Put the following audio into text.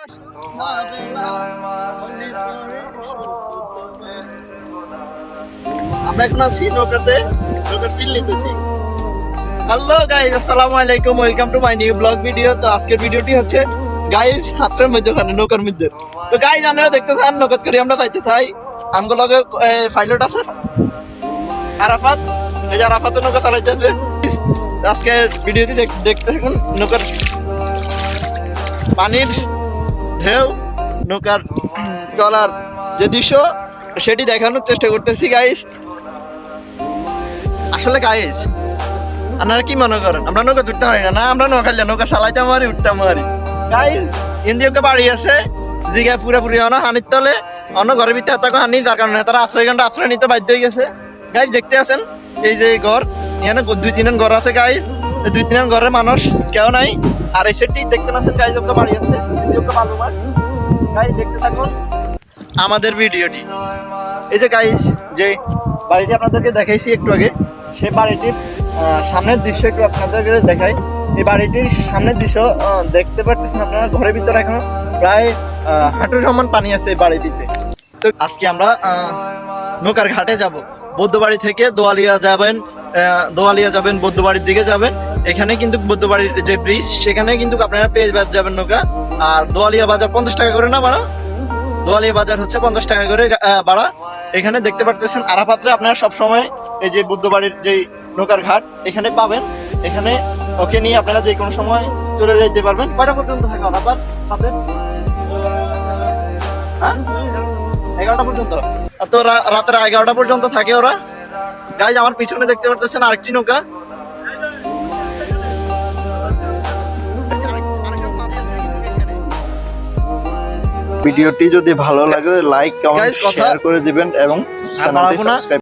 আমরা এখন আছি নৌকাতে, নৌকার ফিল নিতেছি। হ্যালো গাইজ আসসালামু আলাইকুম welcome to my new blog video তো আজকের ভিডিওটি হচ্ছে গাইজ হাতের মধ্যে ওখানে নৌকার মধ্যে। তো গাইজ আপনারা দেখতে চান নৌকাত করে আমরা যাইতে চাই। আমগো লগে পাইলট আছে, আরাফাত। এই যে আরাফাত নৌকা চালাইতেছে। আজকের ভিডিওটি দেখতে থাকুন, নৌকার পানির ঢেউ, নৌকার চলার যে দৃশ্য, সেটি দেখানোর চেষ্টা করতেছি গাইস আসলে গাইস আপনারা কি মনে করেন? আমরা নৌকা তুলতে পারি না না, আমরা নৌকা নৌকা চালাইতে পারি, উঠতে পারি। গাইস ইন্দিয়কে বাড়ি আছে জিগা পুরাপুরি অন হানির তলে, অন্য ঘরের ভিতরে তাকে হানি তার কারণে তারা আশ্রয় ঘণ্টা আশ্রয় নিতে বাধ্য হয়ে গেছে। গাইস দেখতে আছেন? এই যে ঘর, এখানে দুই তিনজন ঘর আছে গাইস দুই তিনজন ঘরের মানুষ, কেউ নাই। আর এই সেটটি দেখতে পাচ্ছেন গাইস ওকে বাড়ি আছে বালু গাইস দেখতে থাকুন আমাদের ভিডিওটি। এই যে গাইস যে বাড়িটি আপনাদেরকে দেখাইছি একটু আগে, সে বাড়িটির সামনের দৃশ্য একটু আপনাদেরকে দেখাই। এই বাড়িটির সামনের দৃশ্য দেখতে পারতেছেন আপনারা, ঘরের ভিতরে এখন প্রায় হাঁটু সমান পানি আছে এই বাড়িটিতে। তো আজকে আমরা নৌকার ঘাটে যাব। বৌদ্ধবাড়ি থেকে দোয়ালিয়া যাবেন দোয়ালিয়া যাবেন, বৌদ্ধবাড়ির দিকে যাবেন। এখানে কিন্তু বৌদ্ধবাড়ির যে ব্রিজ সেখানে কিন্তু আপনারা পেয়ে যাবেন নৌকা। আর দোয়ালিয়া বাজার পঞ্চাশ টাকা করে না বাড়া দোয়ালিয়া বাজার হচ্ছে পঞ্চাশ টাকা করে ভাড়া। এখানে দেখতে পারতেছেন আরাফাত্রে আপনারা সবসময় এই যে বুদ্ধবাড়ির যে নৌকার ঘাট, এখানে পাবেন। এখানে ওকে নিয়ে আপনারা যে কোনো সময় চলে যেতে পারবেন। কয়টা পর্যন্ত থাকে আরাফাত? হাতের? হ্যাঁ? এগারোটা পর্যন্ত? তো রাতের এগারোটা পর্যন্ত থাকে ওরা। গাইজ আমার পিছনে দেখতে পারতেছেন আরেকটি নৌকা। ভিডিওটি যদি ভালো লাগে লাইক কমেন্ট শেয়ার করে দিবেন এবং চ্যানেলটি সাবস্ক্রাইব